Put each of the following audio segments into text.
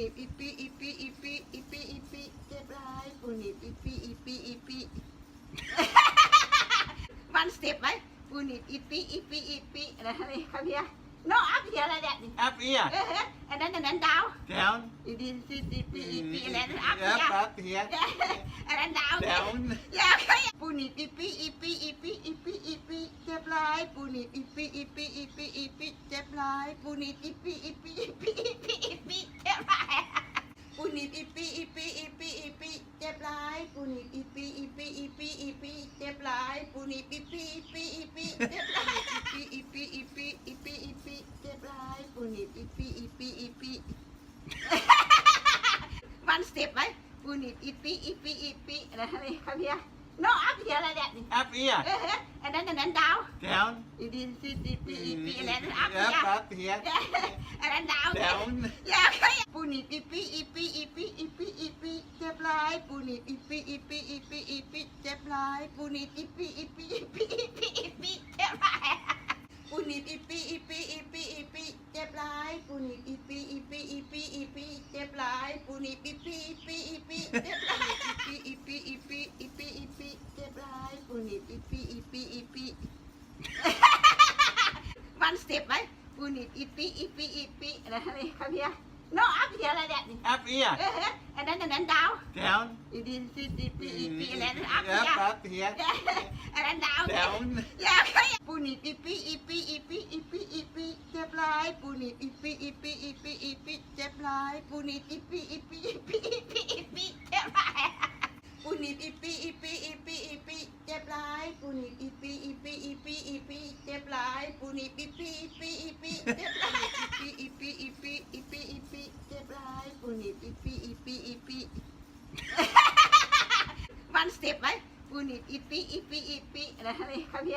นิบอีปีอีปีอีปีอีปีอีปีเจ็บร้ายปูนิบอีปีอีปีอีปีวันสเต็ปไหมปูนิบอีปีอีปีอีปีอะไรอะไรครับพี่น้องอัพเฮียอะไรเนี่ย Up here. เอออันนั้นอันนั้นดาว Down. อีดีซีอีปีอีปีอะไรนั้นอัพเฮีย Up, up here. อันนั้นดาว Down. อยากให้ปูนิบอีปีอีปีอีปีอีปีอีปีเจ็บร้ายปูนิบอีปีอีปีอีปีอีปีเจ็บร้ายปูนิบอีปีอีปีอีปีอีปีอีปีเจ็บร้าย ปูนิบอีปีอีปีอีปีเจ็บร้ายอีปีอีปีอีปีอีปีอีปีเจ็บร้ายปูนิบอีปีอีปีอีปีวันสเต็ปไหมปูนิบอีปีอีปีอีปีอะไรอะไรครับพี่น้องอัพเฮียอะไรเนี่ย Up here. เอออันนั้นอันนั้นดาว Down. อีดีซีอีปีอีปีอะไรนั้นอัพเฮีย Up, up here. อันนั้นดาว Down. อยากให้ปูนิบอีปีอีปีอีปีอีปีอีปีเจ็บร้ายปูนิบอีปีอีปีอีปีอี ปีเจ็บร้ายปูนิบอีปีอีปีอีปีอีปีอีปีเจ็บร้ายปูนิบอีปีอีปีอีปีอีปีเจ็บร้ายปูนิบอีปีอีปีอีปีอีปีเจ็บร้ายปูนิบอีปีอีปีอีปีเจ็บร้ายอีปีอีปีอีปีอีปีอีปีเจ็บร้ายปูนิบอีปีอีปีอีปีวันสเต็ปไหมปูนิบอีปีอีปีอีปีอะไรอะไรครับพี่น้องอัพเฮียอะไรเนี่ย Up here. เอออันนั้นอันนั้นดาว Down. อีดีซีอีปีอีปีอะไรนั้นอัพเฮีย Up, up here. อันนั้นดาว Down. อยากให้ปูนิบอีปีอีปีอีปีอีปีอีปีเจ็บร้ายปูนิบอีปีอีปีอีปีอีปีเจ็บร้ายปูนิบอีปีอีปีอีปีอีปีอีปีเจ็บร้ายปูนิบอีปีอีปีอีปีอีปีเจ็บร้ายปูนิบอีปีอีปีอีปีอีปีเจ็บร้ายปูนิบอีปีอีปีอีปีเจ็บร้าย เต็ปไหมปูนิบอีปีอีปีอีปีอะไรอะไรครับพี่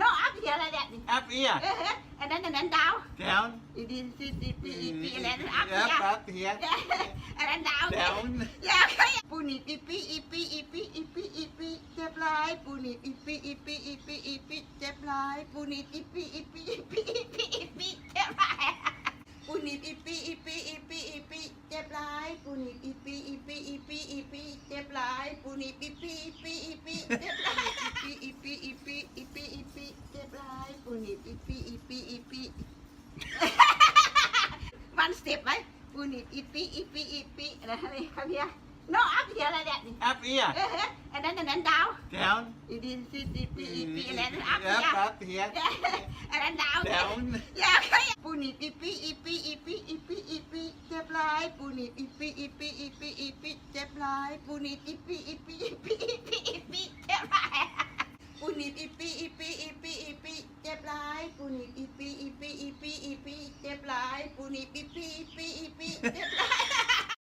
น้องอัพเฮียอะไรเนี่ย Up here. เอออันนั้นอันนั้นดาว Down. อีดีซีอีปีอีปีอะไรนั้นอัพเฮีย Up, up here. อันนั้นดาว Down. อยากให้ปูนิบอีปีอีปีอีปีอีปีอีปีเจ็บร้ายปูนิบอีปีอีปีอีปีอีปีเจ็บร้ายปูนิบอีปีอีปีอีปีอีปีอีปีเจ็บร้าย ปูนิบอีปีอีปีอีปีเจ็บร้ายอีปีอีปีอีปีอีปีเจ็บร้ายปูนิบอีปีอีปีอีปีวันสเต็ปไหมปูนิบอีปีอีปีอีปีอะไรอะไรครับพี่น้องอัพเฮียอะไรเนี่ย Up here. เอออันนั้นอันนั้นดาว Down. อีดีซีอีปีอีปีอะไรนั้นอัพเฮีย Up, up here. อันนั้นดาว Down. อยากให้ปูนิบอีปีอีปีอีปีอีปีอีปีเจ็บร้ายปูนิบอีปีอีปีอีปีอีปีเจ็บ ร้ายปูนิดอีปีอีปีอีปีอีปีอีปีเจ็บร้ายปูนิดอีปีอีปีอีปีอีปีเจ็บร้ายปูนิดอีปีอีปีอีปีอีปีเจ็บร้ายปูนิดอีปีอีปีอีปีเจ็บร้าย